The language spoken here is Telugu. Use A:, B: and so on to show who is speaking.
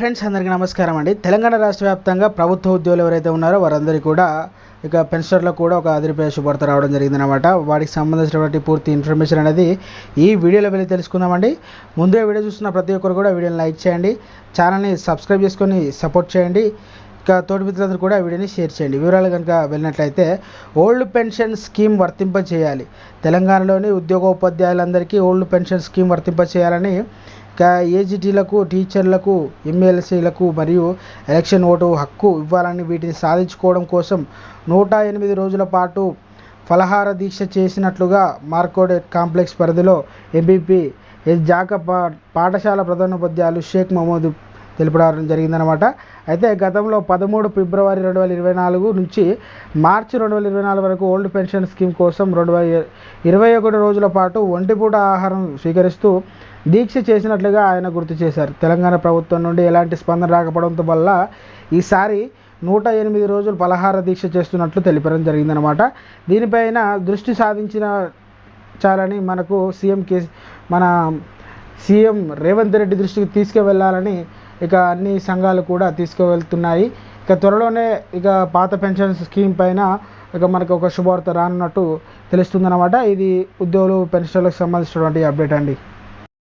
A: ఫ్రెండ్స్ అందరికీ నమస్కారం అండి. తెలంగాణ రాష్ట్ర వ్యాప్తంగా ప్రభుత్వ ఉద్యోగులు ఎవరైతే ఉన్నారో వారందరికీ కూడా ఇక పెన్షనర్లకు కూడా ఒక అదిరిపోయే శుభార్త రావడం జరిగిందనమాట వాటికి సంబంధించినటువంటి పూర్తి ఇన్ఫర్మేషన్ అనేది ఈ వీడియోలో వెళ్ళి తెలుసుకుందామండి. ముందే వీడియో చూస్తున్న ప్రతి ఒక్కరు కూడా వీడియోని లైక్ చేయండి. ఛానల్ని సబ్స్క్రైబ్ చేసుకొని సపోర్ట్ చేయండి. ఇక తోటి మిత్రులందరూ కూడా వీడియోని షేర్ చేయండి. వివరాలు కనుక వెళ్ళినట్లయితే ఓల్డ్ పెన్షన్ స్కీమ్ వర్తింప చేయాలి తెలంగాణలోని ఉద్యోగోపాధ్యాయులందరికీ ఓల్డ్ పెన్షన్ స్కీమ్ వర్తింప చేయాలని ఏజీటీలకు టీచర్లకు ఎమ్మెల్సీలకు మరియు ఎలక్షన్ ఓటు హక్కు ఇవ్వాలని వీటిని సాధించుకోవడం కోసం నూట ఎనిమిది రోజుల పాటు ఫలహార దీక్ష చేసినట్లుగా మార్కోడ్ కాంప్లెక్స్ పరిధిలో ఎంపీపీ జాక పా పాఠశాల ప్రధానోపాధ్యాయులు షేక్ మహమూద్ తెలుపడం జరిగిందనమాట అయితే గతంలో పదమూడు ఫిబ్రవరి రెండు వేల ఇరవై నాలుగు నుంచి మార్చి రెండు వేల ఇరవై నాలుగు వరకు ఓల్డ్ పెన్షన్ స్కీమ్ కోసం రెండు వేల ఇరవై ఒకటి రోజుల పాటు ఒంటిపూట ఆహారం స్వీకరిస్తూ దీక్ష చేసినట్లుగా ఆయన గుర్తు చేశారు. తెలంగాణ ప్రభుత్వం నుండి ఎలాంటి స్పందన రాకపోవడంతో వల్ల ఈసారి నూట ఎనిమిది రోజులు పలహార దీక్ష చేస్తున్నట్లు తెలిపడం జరిగిందనమాట దీనిపైన దృష్టి సాధించిన చాలని మనకు సీఎం కే మన సీఎం రేవంత్ రెడ్డి దృష్టికి తీసుకువెళ్ళాలని ఇక అన్ని సంఘాలు కూడా తీసుకువెళ్తున్నాయి. ఇక త్వరలోనే ఇక పాత పెన్షన్ స్కీమ్ పైన ఇక మనకు ఒక శుభవార్త రానున్నట్టు తెలుస్తుందన్నమాట. ఇది ఉద్యోగులు పెన్షన్లకు సంబంధించినటువంటి అప్డేట్ అండి.